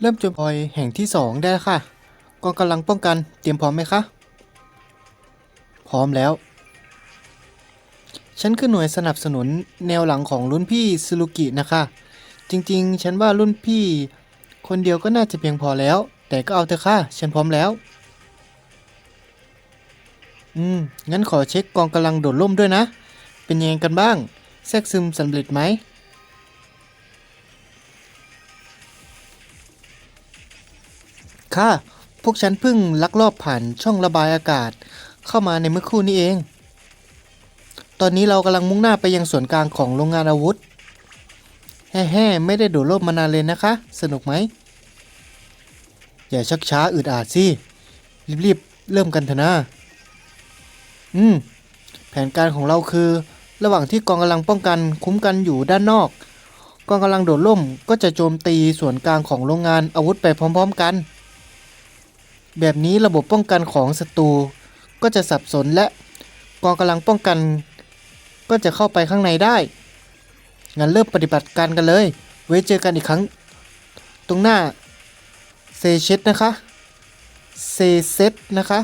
เริ่มโจมพอยแห่งที่ 2 ได้แล้วค่ะกองกำลังป้องกันเตรียมพร้อมไหมคะ พร้อมแล้ว ฉันคือหน่วยสนับสนุนแนวหลังของรุ่นพี่ซูรุกินะคะ จริงๆ ฉันว่ารุ่นพี่ คนเดียวก็น่าจะเพียงพอแล้ว แต่ก็เอาเถอะค่ะ ฉันพร้อมแล้ว อืม งั้นขอเช็คกองกำลังโดดร่มด้วยนะ เป็นยังไงกันบ้าง แทรกซึมสำเร็จไหม ค่ะ พวกฉันเพิ่งลักลอบผ่านช่องระบายอากาศ เข้ามาในเมื่อครู่นี้เอง ตอนนี้เรากำลังมุ่งหน้าไปยังส่วนกลางของโรงงานอาวุธ แฮ่ๆไม่ได้โดดร่มมานานเลยนะคะ สนุกไหม อย่าชักช้าอึดอาดสิ รีบๆ เริ่มกันเถอะนะ อืม แผนการของเราคือ ระหว่างที่กองกำลังป้องกันคุ้มกันอยู่ด้านนอกกองกำลังโดดร่มก็จะโจมตีส่วนกลางของโรงงานอาวุธไปพร้อม ๆ กัน แบบนี้ระบบป้องกันของศัตรูก็จะสับสนและกองกำลังป้องกัน ก็จะเข้าไปข้างในได้ งั้นเริ่มปฏิบัติการกันเลย ไว้เจอกันอีกครั้ง ตรงหน้าเซเชตนะคะเซเซตนะคะ